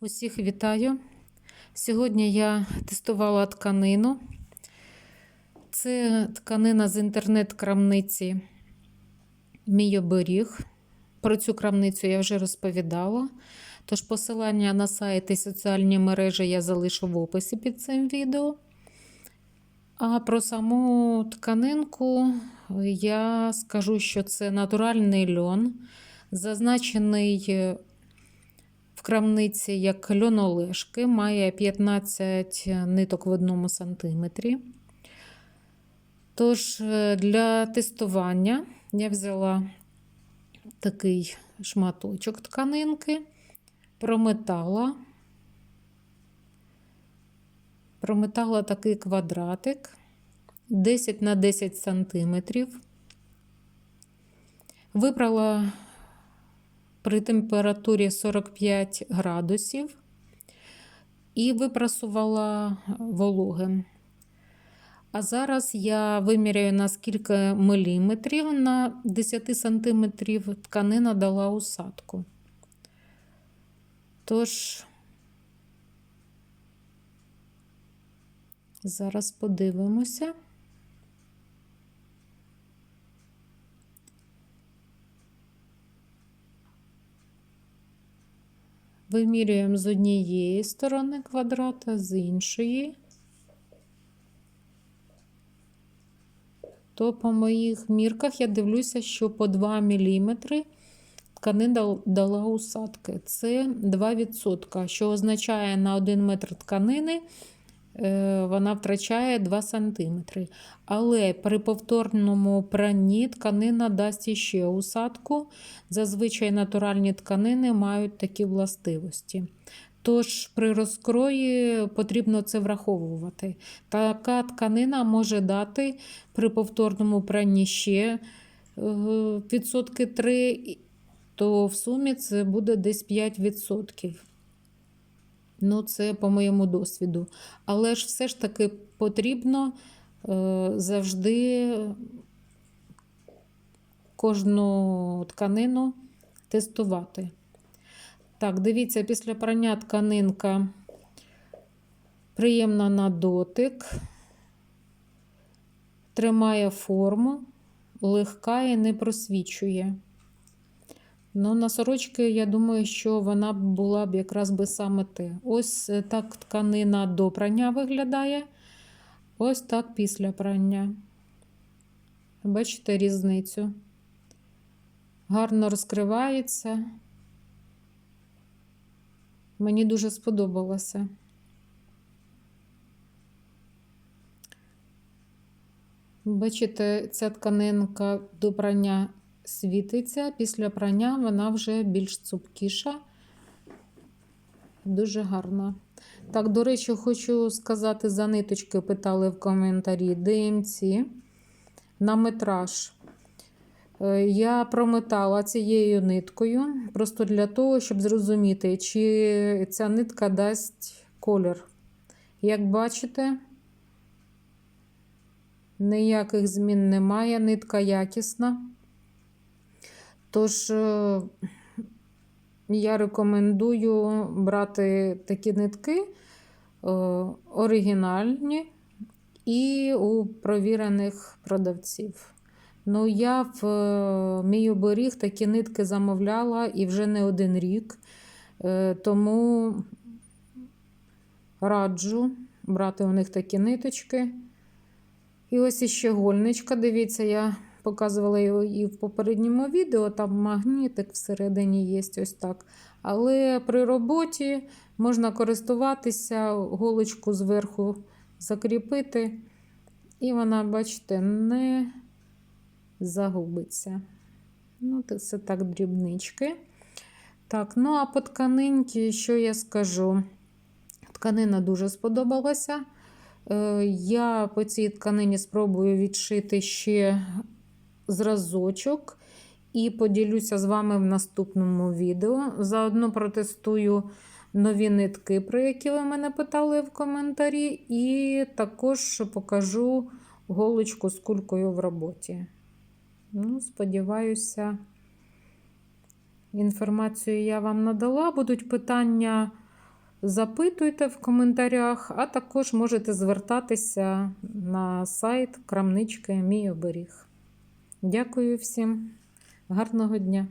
Усіх вітаю. Сьогодні я тестувала тканину. Це тканина з інтернет-крамниці Мій оберіг. Про цю крамницю я вже розповідала. Тож посилання на сайт і соціальні мережі я залишу в описі під цим відео. А про саму тканинку я скажу, що це натуральний льон, зазначений в крамниці як льонолежки, має 15 ниток в одному сантиметрі. Тож, е, для тестування я взяла такий шматочок тканинки, прометала, прометала такий квадратик 10 на 10 сантиметрів. Вибрала при температурі 45 градусів і випрасувала вологим. А зараз я виміряю на скільки міліметрів на 10 сантиметрів тканина дала усадку. Тож, зараз подивимося. Вимірюємо з однієї сторони квадрата, з іншої. То по моїх мірках я дивлюся, що по 2 мм тканина дала усадки. Це 2%, що означає на 1 метр тканини вона втрачає 2 см. Але при повторному пранні тканина дасть іще усадку. Зазвичай натуральні тканини мають такі властивості. Тож при розкрої потрібно це враховувати. Така тканина може дати при повторному пранні ще відсотки 3, то в сумі це буде десь 5%. Ну, це по моєму досвіду. Але ж все ж таки потрібно е, завжди кожну тканину тестувати. Так, дивіться, після прання тканинка приємна на дотик, тримає форму, легка і не просвічує. Ну, на сорочки, я думаю, що вона була б якраз би саме те. Ось е, так тканина до прання виглядає. Ось так після прання. Бачите різницю? Гарно розкривається. Мені дуже сподобалося. Бачите, ця тканинка до прання світиться, після прання вона вже більш цупкіша, дуже гарна. Так, до речі, хочу сказати за ниточки, питали в коментарі ДМЦ на метраж. Е, я прометала цією ниткою, просто для того, щоб зрозуміти, чи ця нитка дасть колір. Як бачите, ніяких змін немає, нитка якісна. Тож, е, я рекомендую брати такі нитки е, оригінальні і у провірених продавців. Ну, я в е, мій оберіг такі нитки замовляла і вже не один рік, тому раджу брати у них такі ниточки. І ось іще гольничка. Дивіться, я показувала його і в попередньому відео, там магнітик всередині є ось так. Але при роботі можна користуватися, голочку зверху закріпити, і вона, бачите, не загубиться. Ну, Це так дрібнички. Так, ну а по тканинці, що я скажу? Тканина дуже сподобалася. Е, я по цій тканині спробую відшити ще зразочок і поділюся з вами в наступному відео. Заодно протестую нові нитки, про які ви мене питали в коментарі, і також покажу голочку з кулькою в роботі. Ну, Сподіваюся, інформацію я вам надала. Будуть питання запитуйте в коментарях, а також можете звертатися на сайт крамнички Мій оберіг. Дякую всім, гарного дня!